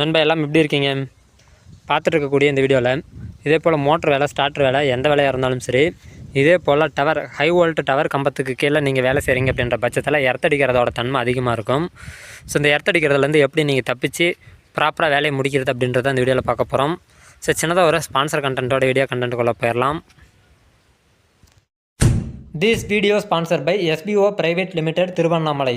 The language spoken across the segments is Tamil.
நண்பா எல்லாம் எப்படி இருக்கீங்க? பார்த்துட்டு இருக்கக்கூடிய இந்த வீடியோவில் இதே போல் மோட்ரு வேலை ஸ்டார்டர் வேலை எந்த வேலையாக இருந்தாலும் சரி இதே போல் டவர் ஹை வோல்ட் டவர் கம்பத்துக்கு கீழே நீங்கள் வேலை செய்கிறீங்க அப்படின்ற பட்சத்தில் எர்த்தடிக்கிறதோட தன்மை அதிகமாக இருக்கும். ஸோ இந்த எர்த்தடிக்கிறதுலேருந்து எப்படி நீங்கள் தப்பிச்சு ப்ராப்பராக வேலையை முடிக்கிறது அப்படின்றத இந்த வீடியோவில் பார்க்க போகிறோம் ஸோ சின்னதாக ஒரு ஸ்பான்சர் கண்டென்ட்டோட வீடியோ கண்டென்ட்டுக்குள்ளே போயிடலாம். This video sponsor by SPO private limited Tiruvannamalai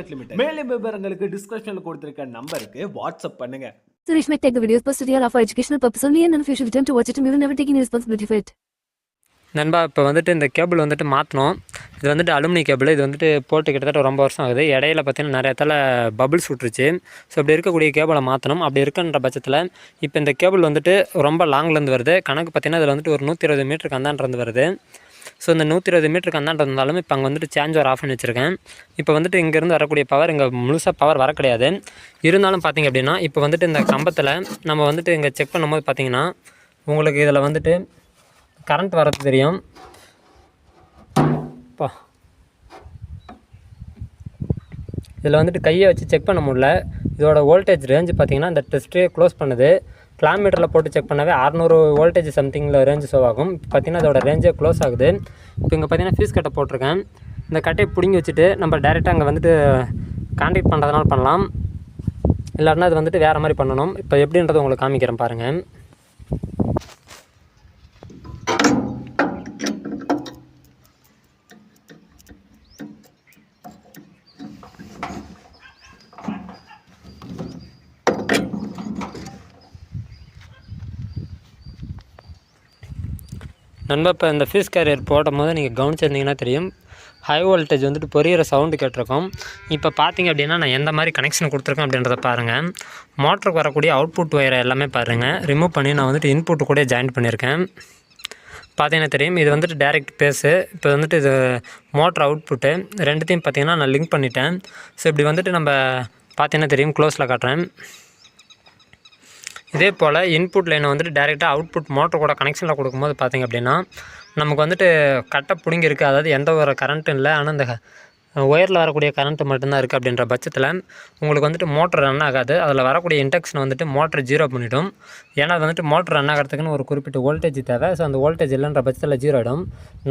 limited மேலும் விவரங்களுக்கு டிஸ்கிரிப்ஷன்ல கொடுத்திருக்க நம்பருக்கு வாட்ஸ்அப் பண்ணுங்க. Suresh might take the videos posted here are for educational purpose only and you should attempt to watch it and we will never take any responsibility for it. நண்பா இப்போ வந்துட்டு இந்த கேபிள் வந்துட்டு மாற்றணும் இது வந்துட்டு அலுமினி கேபிள் இது வந்துட்டு போட்டு கிட்டத்தட்ட ரொம்ப வருஷம் ஆகுது. இடையில பார்த்தீங்கன்னா நிறைய இடத்துல பபிள்ஸ் விட்டுருச்சு. ஸோ இப்படி இருக்கக்கூடிய கேபிளை மாற்றணும் அப்படி இருக்குன்ற பட்சத்தில் இப்போ இந்த கேபிள் வந்துட்டு ரொம்ப லாங்லேருந்து வருது. கணக்கு பார்த்தீங்கன்னா இதில் வந்துட்டு ஒரு நூற்றி இருபது மீட்டருக்கு அந்தாண்டிருந்து வருது. ஸோ இந்த நூற்றி இருபது மீட்டருக்கு அந்தாண்ட இருந்தாலும் இப்போ அங்கே வந்துட்டு சேஞ்ச் ஓவர் ஆஃப் பண்ணி வச்சுருக்கேன். இப்போ வந்துட்டு இங்கேருந்து வரக்கூடிய பவர் இங்கே முழுசாக பவர் வர கிடையாது இருந்தாலும் பார்த்தீங்க அப்படின்னா இப்போ வந்துட்டு இந்த கம்பத்தில் நம்ம வந்துட்டு இங்கே செக் பண்ணும்போது பார்த்தீங்கன்னா உங்களுக்கு இதில் வந்துட்டு கரண்ட் வரது தெரியும். பா. இதில் வந்துட்டு கையை வச்சு செக் பண்ண முடில இதோட வோல்டேஜ் ரேஞ்சு பார்த்தீங்கன்னா இந்த டெஸ்ட்டே க்ளோஸ் பண்ணுது. கிலோமீட்டரில் போட்டு செக் பண்ணவே அறநூறு வோல்டேஜ் சம்திங்கில் ரேஞ்சு ஷோ ஆகும். பார்த்தீங்கன்னா அதோட ரேஞ்சே க்ளோஸ் ஆகுது. இப்போ இங்கே பார்த்தீங்கன்னா ஃபீஸ் கட்டை போட்டிருக்கேன். இந்த கட்டையை பிடுங்கி வச்சுட்டு நம்ம டேரெக்டாக அங்கே வந்துட்டு கான்டாக்ட் பண்ணுறதுனால பண்ணலாம். இல்லாட்டினா அது வந்துட்டு வேறு மாதிரி பண்ணணும். இப்போ எப்படின்றத உங்களுக்கு காமிக்கிறேன் பாருங்கள் நண்பா இப்போ இந்த ஃபீஸ் கேரியர் போடும் போது நீங்கள் கவனிச்சிருந்தீங்கன்னா தெரியும். ஹை வோல்டேஜ் வந்துட்டு பொரியிற சவுண்டு கேட்டிருக்கோம். இப்போ பார்த்தீங்க அப்படின்னா நான் எந்த மாதிரி கனெக்ஷன் கொடுத்துருக்கேன் அப்படின்றத பாருங்கள் மோட்டருக்கு வரக்கூடிய அவுட்புட் ஒயரை எல்லாமே பாருங்கள் ரிமூவ் பண்ணி நான் வந்துட்டு இன்புட்டு கூட ஜாயின் பண்ணியிருக்கேன். பார்த்தீங்கன்னா தெரியும். இது வந்துட்டு டைரக்ட் பேஸு இப்போ வந்துட்டு இது மோட்ரு அவுட்புட்டு ரெண்டுத்தையும் பார்த்தீங்கன்னா நான் லிங்க் பண்ணிட்டேன். ஸோ இப்படி வந்துட்டு நம்ம பார்த்தீங்கன்னா தெரியும். க்ளோஸில் காட்டுறேன். இதே போல் இன்புட் லைனை வந்துட்டு டேரெக்டாக அவுட்புட் மோட்டர் கூட கனெக்ஷனில் கொடுக்கும்போது பார்த்திங்க அப்படின்னா நமக்கு வந்துட்டு கட்டை பிடுங்கிருக்கு அதாவது எந்த ஒரு கரண்ட்டும் இல்லை. ஆனால் இந்த ஒயரில் வரக்கூடிய கரண்ட்டு மட்டும்தான் இருக்குது அப்படின்ற பட்சத்தில் உங்களுக்கு வந்துட்டு மோட்டர் ரன் ஆகாது. அதில் வரக்கூடிய இன்டெக்ஷன் வந்துட்டு மோட்டர் ஜீரோ பண்ணிவிடும் ஏன்னா அது வந்துட்டு மோட்டர் ரன் ஆகிறதுக்குன்னு ஒரு குறிப்பிட்ட வோல்டேஜ் தேவை. ஸோ அந்த வோல்டேஜ் இல்லைன்ற பட்சத்தில் ஜீரோ ஆகிடும்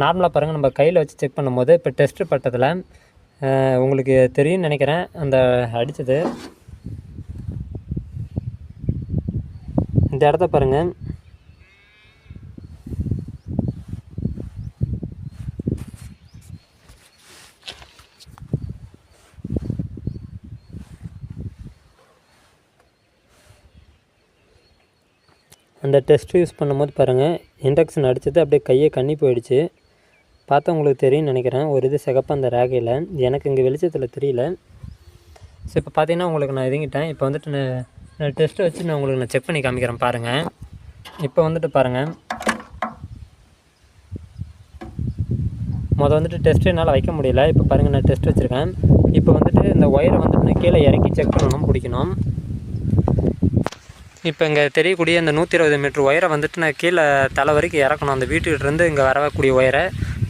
நார்மலாக பாருங்கள் நம்ம கையில் வச்சு செக் பண்ணும்போது இப்போ டெஸ்ட்டு பட்டத்தில் உங்களுக்கு தெரியும்னு நினைக்கிறேன். அந்த அடித்தது இந்த இடத்த பாருங்கள் அந்த டெஸ்ட் யூஸ் பண்ணும்போது பாருங்கள் இண்டக்ஷன் அடிச்சது அப்படியே கையை கண்ணி போயிடுச்சு. பார்த்தா உங்களுக்கு தெரியும்னு நினைக்கிறேன். ஒரு இது சிகப்பு அந்த ரேகையில் எனக்கு இங்கே வெளிச்சத்தில் தெரியல. ஸோ இப்போ பார்த்தீங்கன்னா உங்களுக்கு நான் இதுங்கிட்டேன் இப்போ வந்துட்டு டெஸ்ட்டை வச்சு நான் உங்களுக்கு நான் செக் பண்ணி காமிக்கிறேன் பாருங்கள் இப்போ வந்துட்டு பாருங்கள் மொதல் வந்துட்டு டெஸ்ட் என்னால் வைக்க முடியல. இப்போ பாருங்கள் நான் டெஸ்ட் வச்சுருக்கேன். இப்போ வந்துட்டு இந்த ஒயரை வந்துட்டு நான் கீழே இறக்கி செக் பண்ணணும் பிடிக்கணும். இப்போ இங்கே தெரியக்கூடிய இந்த நூற்றி இருபது மீட்ரு ஒயரை வந்துட்டு நான் கீழே தலை வரைக்கும் இறக்கணும். அந்த வீட்டுக்கிட்டேருந்து இங்கே வரக்கூடிய ஒயரை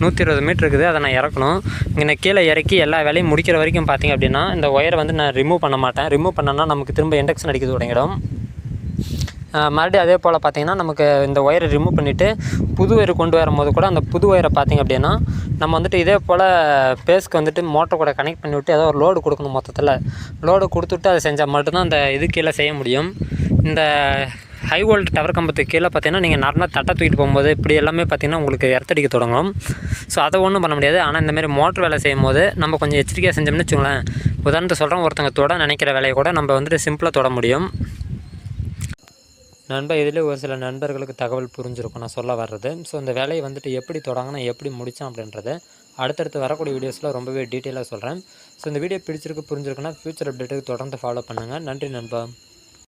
நூற்றி இருபது மீட்ரு இருக்குது அதை நான் இறக்கணும். இங்கே நான் கீழே இறக்கி எல்லா வேலையும் முடிக்கிற வரைக்கும் பார்த்தீங்க அப்படின்னா இந்த ஒயரை வந்து நான் ரிமூவ் பண்ண மாட்டேன். ரிமூவ் பண்ணனா நமக்கு திரும்ப இண்டக்ஷன் அடிக்க தொடங்கிடும் மறுபடியும் அதே போல் பார்த்தீங்கன்னா நமக்கு இந்த ஒயரை ரிமூவ் பண்ணிவிட்டு புது ஒயர் கொண்டு வரும்போது கூட அந்த புது ஒயரை பார்த்தீங்க அப்படின்னா நம்ம வந்துட்டு இதே போல் பேஸ்க்கு வந்துட்டு மோட்டர் கூட கனெக்ட் பண்ணிவிட்டு ஏதோ ஒரு லோடு கொடுக்கணும் மொத்தத்தில். லோடு கொடுத்துட்டு அதை செஞ்சால் மட்டும்தான் அந்த இது கீழே செய்ய முடியும். இந்த ஹை வோல்ட் டவர் கம்பத்துக்கு கீழே பார்த்தீங்கன்னா நீங்கள் நார்மலாக தட்டை தூக்கிட்டு போகும்போது இப்படி எல்லாமே பார்த்தீங்கன்னா உங்களுக்கு எர்த்தடிக்க தொடங்கும். ஸோ அதை ஒன்றும் பண்ண முடியாது. ஆனால் இந்தமாரி மோட்ரு வேலை செய்யும் போது நம்ம கொஞ்சம் எச்சரிக்கையாக செஞ்சோம்னு வச்சுங்களேன் உதாரணத்தை சொல்கிறோம் ஒருத்தங்க தொட நினைக்கிற வேலையை கூட நம்ம வந்துட்டு சிம்பிளாக தொட முடியும். நண்பா இதில் ஒரு சில நண்பர்களுக்கு தகவல் புரிஞ்சிருக்கும். நான் சொல்ல வர்றது. ஸோ இந்த வேலையை வந்துட்டு எப்படி தொடங்கினா எப்படி முடித்தோம் அப்படின்றது அடுத்தடுத்து வரக்கூடிய வீடியோஸில் ரொம்பவே டீட்டெயிலாக சொல்கிறேன் ஸோ இந்த வீடியோ பிடிச்சிருக்கு புரிஞ்சிருக்குன்னா ஃபியூச்சர் அப்டேட்டுக்கு தொடர்ந்து ஃபாலோ பண்ணுங்கள் நன்றி நண்பா.